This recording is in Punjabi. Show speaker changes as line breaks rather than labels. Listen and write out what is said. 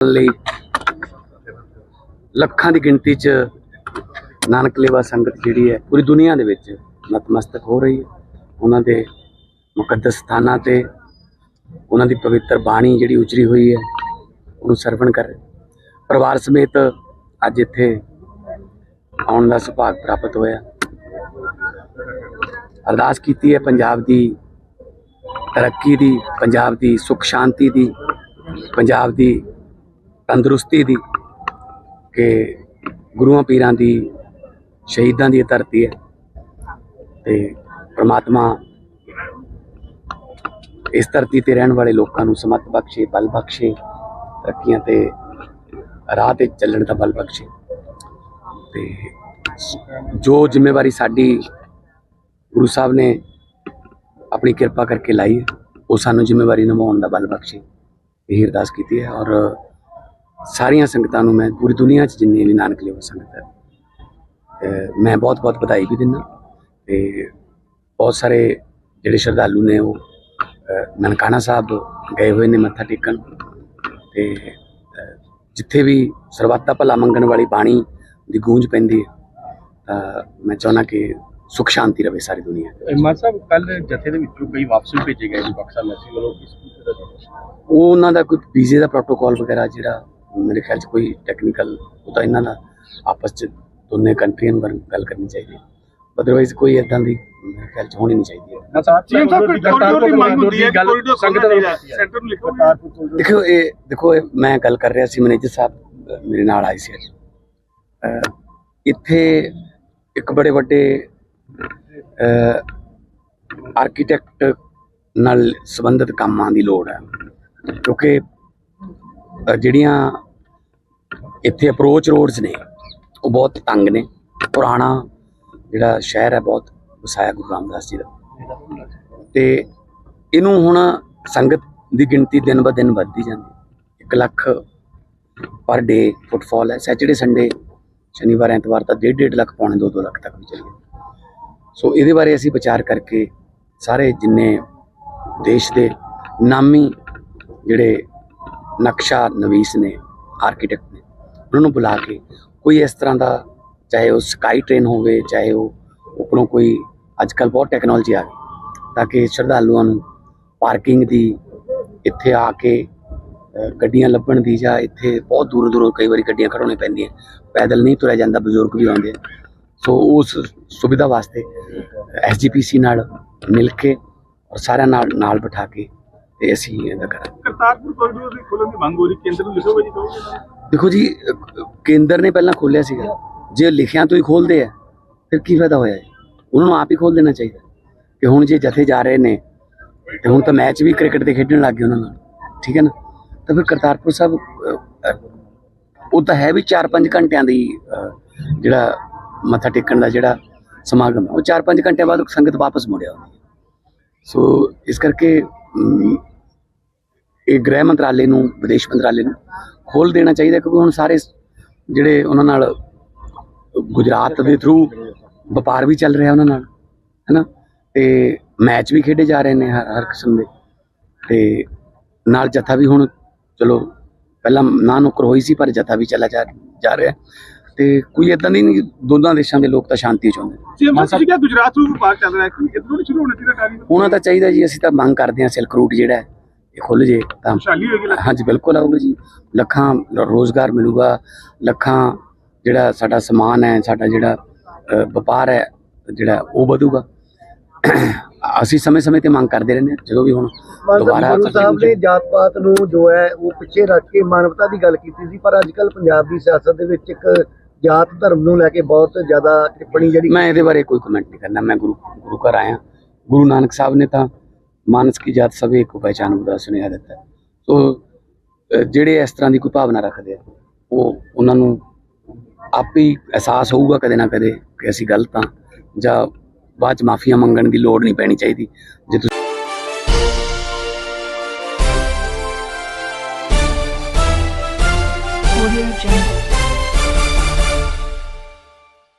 ਲਈ ਲੱਖਾਂ ਦੀ ਗਿਣਤੀ 'ਚ ਨਾਨਕ ਲੇਵਾ ਸੰਗਤ ਜਿਹੜੀ ਹੈ, ਪੂਰੀ ਦੁਨੀਆ ਦੇ ਵਿੱਚ ਨਤਮਸਤਕ ਹੋ ਰਹੀ ਹੈ। ਉਹਨਾਂ ਦੇ ਮੁਕੱਦਸ ਸਥਾਨਾਂ ਤੇ ਉਹਨਾਂ ਦੀ ਪਵਿੱਤਰ ਬਾਣੀ ਜਿਹੜੀ ਉਚਰੀ ਹੋਈ ਹੈ, ਉਹਨੂੰ ਸਰਵਣ ਕਰ। ਪਰਿਵਾਰ ਸਮੇਤ ਅੱਜ ਇੱਥੇ ਆਉਣ ਦਾ ਸੁਭਾਗ ਪ੍ਰਾਪਤ ਹੋਇਆ। ਅਰਦਾਸ ਕੀਤੀ ਹੈ ਪੰਜਾਬ ਦੀ ਤਰੱਕੀ ਦੀ, ਪੰਜਾਬ ਦੀ ਸੁਖ ਸ਼ਾਂਤੀ ਦੀ, ਪੰਜਾਬ ਦੀ ਤੰਦਰੁਸਤੀ ਦੀ ਕਿ ਗੁਰੂਆਂ ਪੀਰਾਂ ਦੀ, ਸ਼ਹੀਦਾਂ ਦੀ ਇਹ ਧਰਤੀ ਹੈ। ਤੇ ਪ੍ਰਮਾਤਮਾ ਇਸ ਧਰਤੀ ਤੇ ਰਹਿਣ ਵਾਲੇ ਲੋਕਾਂ ਨੂੰ ਸਮਤ ਬਖਸ਼ੇ, ਬਲ ਬਖਸ਼ੇ, ਤਰੱਕੀਆਂ ਤੇ ਰਾਹ ਤੇ ਚੱਲਣ ਦਾ ਬਲ ਬਖਸ਼ੇ। ਤੇ ਜੋ ਜ਼ਿੰਮੇਵਾਰੀ ਸਾਡੀ ਗੁਰੂ ਸਾਹਿਬ ਨੇ ਆਪਣੀ ਕਿਰਪਾ ਕਰਕੇ ਲਾਈ ਉਹ ਸਾਨੂੰ ਜ਼ਿੰਮੇਵਾਰੀ ਨਿਭਾਉਣ ਦਾ ਬਲ ਬਖਸ਼ੇ। ਇਹ ਅਰਦਾਸ ਕੀਤੀ ਹੈ ਔਰ ਸਾਰੀਆਂ ਸੰਗਤਾਂ ਨੂੰ ਮੈਂ ਪੂਰੀ ਦੁਨੀਆ 'ਚ ਜਿੰਨੀ ਵੀ ਨਾਨਕ ਲੇਵਾ ਸੰਗਤ ਹੈ ਮੈਂ ਬਹੁਤ ਬਹੁਤ ਵਧਾਈ ਵੀ ਦਿੰਦਾ ਤੇ ਬਹੁਤ ਸਾਰੇ ਜਿਹੜੇ ਸ਼ਰਧਾਲੂ ਨੇ ਉਹ ਨਨਕਾਣਾ ਸਾਹਿਬ ਗਏ ਹੋਏ ਨੇ ਮੱਥਾ ਟੇਕਣ ਤੇ ਜਿੱਥੇ ਵੀ ਸਰਬੱਤਾ ਭਲਾ ਮੰਗਣ ਵਾਲੀ ਬਾਣੀ ਦੀ ਗੂੰਜ ਪੈਂਦੀ ਹੈ ਤਾਂ ਮੈਂ ਚਾਹੁੰਦਾ ਕਿ ਸੁਖ ਸ਼ਾਂਤੀ ਰਵੇ ਸਾਰੀ ਦੁਨੀਆ 'ਚ।
ਮਾਨ ਸਾਹਿਬ ਕੱਲ ਜਥੇ ਦੇ ਵਿੱਚੋਂ ਕਈ ਵਾਪਸ ਭੇਜੇ ਗਏ ਜੀ ਬਕਸਾ ਮੈਸੀ ਵੱਲੋਂ ਕਿਸ ਦਾ
ਉਹਨਾਂ ਦਾ ਕੋਈ ਵੀਜ਼ੇ ਦਾ ਪ੍ਰੋਟੋਕਾਲ ਵਗੈਰਾ ਜਿਹੜਾ ਮੇਰੇ ਖਿਆਲ 'ਚ ਕੋਈ ਟੈਕਨੀਕਲ ਉਹ ਤਾਂ ਇਹਨਾਂ ਦਾ ਆਪਸ 'ਚ ਦੋਨੇ ਕੰਟਰੀਆਂ ਨੂੰ ਗੱਲ ਕਰਨੀ ਚਾਹੀਦੀ ਹੈ। ਅਦਰਵਾਈਜ਼ ਕੋਈ ਇਦਾਂ ਦੀ ਮੇਰੇ ਖਿਆਲ 'ਚ ਹੋਣੀ ਨਹੀਂ ਚਾਹੀਦੀ ਹੈ।
ਮਾਨ ਸਾਹਿਬ
ਚੀਨ ਸਾਹਿਬ ਕੋਈ ਕੋਰੀਡੋਰ ਦੀ ਮੰਗ ਹੁੰਦੀ ਹੈ
ਗੱਲ
ਕੋਰੀਡੋਰ
ਸੰਗਤ
ਸੰਗਤ
ਦਾ
ਸੈਂਟਰ ਨੂੰ ਲਿਖੋ।
ਦੇਖੋ ਇਹ ਦੇਖੋ ਇਹ ਮੈਂ ਗੱਲ ਕਰ ਰਿਹਾ ਸੀ ਮੈਨੇਜਰ ਸਾਹਿਬ ਮੇਰੇ ਨਾਲ ਆਏ ਸੀ ਅੱਜ। ਇੱਥੇ ਇੱਕ ਬੜੇ ਵੱਡੇ ਆਰਕੀਟੈਕਟ ਨਾਲ ਸੰਬੰਧਿਤ ਕੰਮਾਂ ਦੀ ਲੋੜ ਹੈ। ਕਿਉਂਕਿ ਜਿਹੜੀਆਂ ਇੱਥੇ ਅਪਰੋਚ ਰੋਡਸ ਨੇ, ਉਹ ਬਹੁਤ ਤੰਗ ਨੇ। ਪੁਰਾਣਾ ਜਿਹੜਾ ਸ਼ਹਿਰ ਹੈ, ਬਹੁਤ ਵਸਾਇਆ ਗੁਰੂ ਰਾਮਦਾਸ ਜੀ ਦਾ। ਤੇ ਇਹਨੂੰ ਹੁਣ ਸੰਗਤ ਦੀ ਗਿਣਤੀ ਦਿਨ ਬ ਦਿਨ ਵੱਧਦੀ ਜਾਂਦੀ 1 ਲੱਖ ਪਰ ਡੇ ਫੁੱਟਫਾਲ ਹੈ। ਸੈਚਰਡੇ ਸੰਡੇ ਸ਼ਨੀਵਾਰ, ਐਤਵਾਰ ਤਾਂ 1.5 ਲੱਖ ਪੌਣੇ 2-2 ਲੱਖ ਤੱਕ ਵੀ ਚਲੀ ਜਾਂਦੀ ਸੋ ਇਹਦੇ ਬਾਰੇ ਅਸੀਂ ਵਿਚਾਰ ਕਰਕੇ ਸਾਰੇ ਜਿੰਨੇ ਦੇਸ਼ ਦੇ ਨਾਮੀ ਜਿਹੜੇ ਨਕਸ਼ਾ ਨਵੀਸ ਨੇ ਆਰਕੀਟੈਕਟ ਨੇ, ਉਹਨਾਂ ਨੂੰ ਬੁਲਾ ਕੇ ਕੋਈ ਇਸ ਤਰ੍ਹਾਂ ਦਾ ਚਾਹੇ ਉਹ ਸਕਾਈ ਟ੍ਰੇਨ ਹੋਵੇ, ਚਾਹੇ ਉਹ ਉੱਪਰੋਂ ਕੋਈ ਅੱਜ ਕੱਲ ਬਹੁਤ ਟੈਕਨੋਲੋਜੀ ਆ ਗਈ, ਤਾਂ ਕਿ ਸ਼ਰਧਾਲੂਆਂ ਨੂੰ ਪਾਰਕਿੰਗ ਦੀ ਇੱਥੇ ਆ ਕੇ ਗੱਡੀਆਂ ਲੱਭਣ ਦੀ ਜਾਂ ਇੱਥੇ ਬਹੁਤ ਦੂਰੋਂ ਦੂਰੋਂ ਕਈ ਵਾਰੀ ਗੱਡੀਆਂ ਖੜਾਉਣੇ ਪੈਂਦੀਆਂ, ਪੈਦਲ ਨਹੀਂ ਤੁਰਿਆ ਜਾਂਦਾ, ਬਜ਼ੁਰਗ ਵੀ ਆਉਂਦੇ ਸੋ ਉਸ ਸੁਵਿਧਾ ਵਾਸਤੇ ਐਸਜੀਪੀਸੀ ਨਾਲ ਮਿਲ ਕੇ ਔਰ ਸਾਰਿਆਂ ਨਾਲ ਨਾਲ ਬਿਠਾ ਕੇ ਤੇ ਅਸੀਂ ਇਹਦਾ ਕਰਾਂਗੇ।
ਕਰਤਾਰਪੁਰ ਕੋਰੀਡੋਰ ਦੀ ਖੋਲਣ ਦੀ ਮੰਗ ਹੋ ਰਹੀ ਕੇਂਦਰ ਨੂੰ ਲਿਖੋਗੇ ਜੀ ਕਹੋਗੇ
ਦੇਖੋ ਜੀ ਕੇਂਦਰ ਨੇ ਪਹਿਲਾਂ ਖੋਲਿਆ ਸੀਗਾ। ਜੇ ਲਿਖਿਆਂ ਤੋਂ ਹੀ ਖੋਲਦੇ ਆ ਫਿਰ ਕੀ ਫਾਇਦਾ ਹੋਇਆ ਜੀ? ਉਹਨਾਂ ਨੂੰ ਆਪ ਹੀ ਖੋਲ ਦੇਣਾ ਚਾਹੀਦਾ। ਕਿ ਹੁਣ ਜੇ ਜਥੇ ਜਾ ਰਹੇ ਨੇ ਤੇ ਹੁਣ ਤਾਂ ਮੈਚ ਵੀ ਕ੍ਰਿਕਟ ਦੇ ਖੇਡਣ ਲੱਗ ਗਏ ਉਹਨਾਂ ਨਾਲ। ਠੀਕ ਹੈ ਨਾ? ਤਾਂ ਫਿਰ ਕਰਤਾਰਪੁਰ ਸਾਹਿਬ ਉਹ ਤਾਂ ਹੈ ਵੀ 4-5 ਘੰਟਿਆਂ ਦੀ ਜਿਹੜਾ ਮੱਥਾ ਟੇਕਣ ਦਾ ਜਿਹੜਾ ਸਮਾਗਮ ਉਹ 4-5 ਘੰਟਿਆਂ ਬਾਅਦ ਸੰਗਤ ਵਾਪਸ ਮੁੜਿਆ ਸੋ ਇਸ ਕਰਕੇ ਇਹ ਗ੍ਰਹਿ ਮੰਤਰਾਲੇ ਨੂੰ ਵਿਦੇਸ਼ ਮੰਤਰਾਲੇ ਨੂੰ ਖੋਲ ਦੇਣਾ ਚਾਹੀਦਾ ਕਿਉਂਕਿ ਹੁਣ ਸਾਰੇ ਜਿਹੜੇ ਉਹਨਾਂ ਨਾਲ ਗੁਜਰਾਤ ਦੇ ਥਰੂ ਵਪਾਰ ਵੀ ਚੱਲ ਰਿਹਾ ਉਹਨਾਂ ਨਾਲ ਹੈਨਾ? ਤੇ ਮੈਚ ਵੀ ਖੇਡੇ ਜਾ ਰਹੇ ਨੇ ਹਰ ਹਰ ਕਿਸਮ ਦੇ। ਤੇ ਨਾਲ ਜਥਾ ਵੀ ਹੁਣ ਚਲੋ ਪਹਿਲਾਂ ਨਾ ਨੁਕਰ ਹੋਈ ਸੀ ਪਰ ਜਥਾ ਵੀ ਚੱਲਾ ਜਾ ਰਿਹਾ। ਤੇ ਕੋਈ ਇਦਾਂ ਨਹੀਂ ਦੋਨਾਂ ਦੇਸ਼ਾਂ ਦੇ ਲੋਕ ਤਾਂ ਸ਼ਾਂਤੀ ਚਾਹੁੰਦੇ ਨੇ।
ਸੀਐਮ ਸਾਹਿਬ ਗੁਜਰਾਤ ਨੂੰ ਵਪਾਰ ਚੱਲ ਰਿਹਾ ਹੈ ਕਿ ਇਧਰੋਂ ਨਹੀਂ ਸ਼ੁਰੂ ਹੋਣਾ ਚਾਹੀਦਾ ਟਾਰੀ
ਉਹਨਾਂ ਦਾ ਚਾਹੀਦਾ ਜੀ ਅਸੀਂ ਤਾਂ ਮੰਗ ਕਰਦੇ ਹਾਂ ਸਿਲਕ ਰੂਟ ਜਿਹੜਾ ਖੁੱਲ ਜੇ ਤਾਂ ਹਾਂਜੀ ਬਿਲਕੁਲ ਆਊਗਾ ਜੀ। ਲੱਖਾਂ ਰੋਜ਼ਗਾਰ ਮਿਲੂਗਾ ਲੱਖਾਂ ਜਿਹੜਾ ਸਾਡਾ ਸਮਾਨ ਹੈ ਸਾਡਾ ਜਿਹੜਾ ਵਪਾਰ ਹੈ ਜਿਹੜਾ ਉਹ ਵਧੂਗਾ। ਅਸੀਂ ਸਮੇਂ-ਸਮੇਂ ਤੇ ਮੰਗ ਕਰਦੇ ਰਹਿੰਦੇ ਹਾਂ ਜਦੋਂ ਵੀ ਹੁਣ ਦੁਬਾਰਾ
ਗੁਰੂ ਸਾਹਿਬ ਨੇ ਜਾਤ ਪਾਤ ਨੂੰ ਜੋ ਹੈ ਉਹ ਪਿੱਛੇ ਰੱਖ ਕੇ ਮਾਨਵਤਾ ਦੀ ਗੱਲ ਕੀਤੀ ਸੀ ਪਰ ਅੱਜ ਕੱਲ ਪੰਜਾਬ ਦੀ ਸਿਆਸਤ ਦੇ ਵਿੱਚ ਇੱਕ ਜਾਤ ਧਰਮ ਨੂੰ ਲੈ ਕੇ ਬਹੁਤ ਜ਼ਿਆਦਾ ਟਿੱਪਣੀ ਜਿਹੜੀ
ਮੈਂ ਇਹਦੇ ਬਾਰੇ ਕੋਈ ਕਮੈਂਟ ਨਹੀਂ ਕਰਨਾ। ਮੈਂ ਗੁਰੂ ਗੁਰੂ ਘਰ ਆਇਆ। ਗੁਰੂ ਨਾਨਕ ਸਾਹਿਬ ਨੇ ਤਾਂ ਮਾਨਸ ਕੀ ਜਾਤ ਸਭੇ ਕੋ ਪਹਿਚਾਨ ਬੁਰਾ ਸੁਨੇਹਾ ਦਿੱਤਾ ਸੋ ਜਿਹੜੇ ਇਸ ਤਰ੍ਹਾਂ ਦੀ ਕੋਈ ਭਾਵਨਾ ਰੱਖਦੇ ਆ, ਉਹ ਉਹਨਾਂ ਨੂੰ ਆਪੇ ਹੀ ਅਹਿਸਾਸ ਹੋਊਗਾ ਕਦੇ ਨਾ ਕਦੇ ਕਿ ਅਸੀਂ ਗਲਤ ਆ ਜਾਂ ਬਾਅਦ ਚ ਮਾਫੀਆਂ ਮੰਗਣ ਦੀ ਲੋੜ ਨਹੀਂ ਪੈਣੀ ਚਾਹੀਦੀ ਜੇ ਤੁਸੀਂ Audio Jungle.